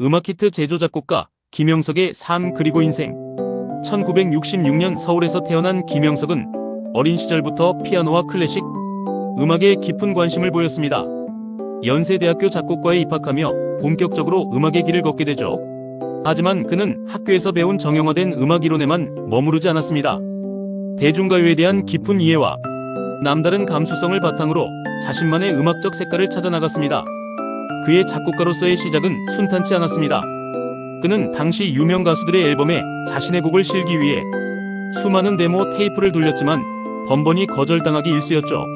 음악 히트 제조 작곡가 김영석의 삶 그리고 인생 1966년 서울에서 태어난 김영석은 어린 시절부터 피아노와 클래식, 음악에 깊은 관심을 보였습니다. 연세대학교 작곡과에 입학하며 본격적으로 음악의 길을 걷게 되죠. 하지만 그는 학교에서 배운 정형화된 음악 이론에만 머무르지 않았습니다. 대중가요에 대한 깊은 이해와 남다른 감수성을 바탕으로 자신만의 음악적 색깔을 찾아 나갔습니다. 그의 작곡가로서의 시작은 순탄치 않았습니다. 그는 당시 유명 가수들의 앨범에 자신의 곡을 실기 위해 수많은 데모 테이프를 돌렸지만 번번이 거절당하기 일쑤였죠.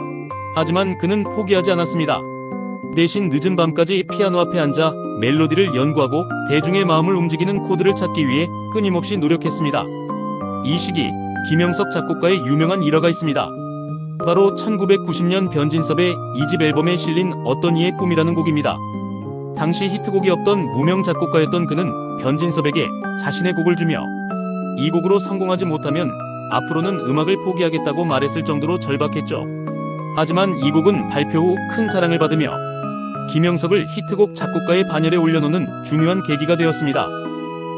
하지만 그는 포기하지 않았습니다. 대신 늦은 밤까지 피아노 앞에 앉아 멜로디를 연구하고 대중의 마음을 움직이는 코드를 찾기 위해 끊임없이 노력했습니다. 이 시기 김영석 작곡가의 유명한 일화가 있습니다. 바로 1990년 변진섭의 2집 앨범에 실린 어떤 이의 꿈이라는 곡입니다. 당시 히트곡이 없던 무명 작곡가였던 그는 변진섭에게 자신의 곡을 주며 이 곡으로 성공하지 못하면 앞으로는 음악을 포기하겠다고 말했을 정도로 절박했죠. 하지만 이 곡은 발표 후 큰 사랑을 받으며 김영석을 히트곡 작곡가의 반열에 올려놓는 중요한 계기가 되었습니다.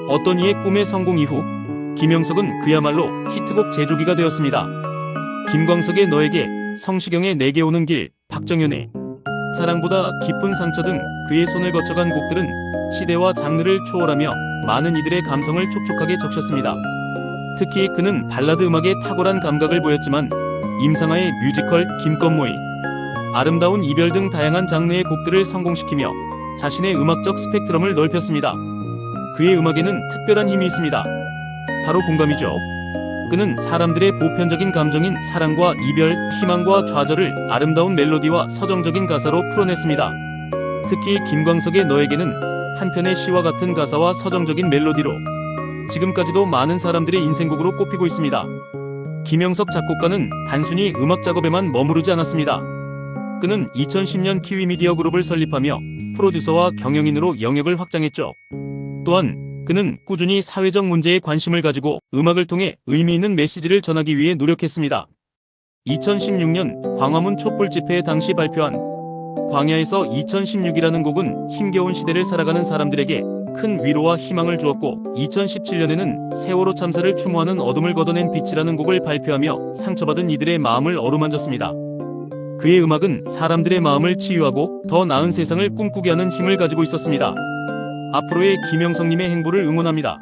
어떤 이의 꿈의 성공 이후 김영석은 그야말로 히트곡 제조기가 되었습니다. 김광석의 너에게, 성시경의 내게 오는 길, 박정현의 사랑보다 깊은 상처 등 그의 손을 거쳐간 곡들은 시대와 장르를 초월하며 많은 이들의 감성을 촉촉하게 적셨습니다. 특히 그는 발라드 음악에 탁월한 감각을 보였지만 임상아의 뮤지컬 김건모의 아름다운 이별 등 다양한 장르의 곡들을 성공시키며 자신의 음악적 스펙트럼을 넓혔습니다. 그의 음악에는 특별한 힘이 있습니다. 바로 공감이죠. 그는 사람들의 보편적인 감정인 사랑과 이별, 희망과 좌절을 아름다운 멜로디와 서정적인 가사로 풀어냈습니다. 특히 김광석의 너에게는 한편의 시와 같은 가사와 서정적인 멜로디로 지금까지도 많은 사람들의 인생곡으로 꼽히고 있습니다. 김영석 작곡가는 단순히 음악 작업에만 머무르지 않았습니다. 그는 2010년 키위미디어 그룹을 설립하며 프로듀서와 경영인으로 영역을 확장했죠. 또한 그는 꾸준히 사회적 문제에 관심을 가지고 음악을 통해 의미 있는 메시지를 전하기 위해 노력했습니다. 2016년 광화문 촛불 집회 당시 발표한 광야에서 2016이라는 곡은 힘겨운 시대를 살아가는 사람들에게 큰 위로와 희망을 주었고 2017년에는 세월호 참사를 추모하는 어둠을 걷어낸 빛이라는 곡을 발표하며 상처받은 이들의 마음을 어루만졌습니다. 그의 음악은 사람들의 마음을 치유하고 더 나은 세상을 꿈꾸게 하는 힘을 가지고 있었습니다. 앞으로의 김영석님의 행보를 응원합니다.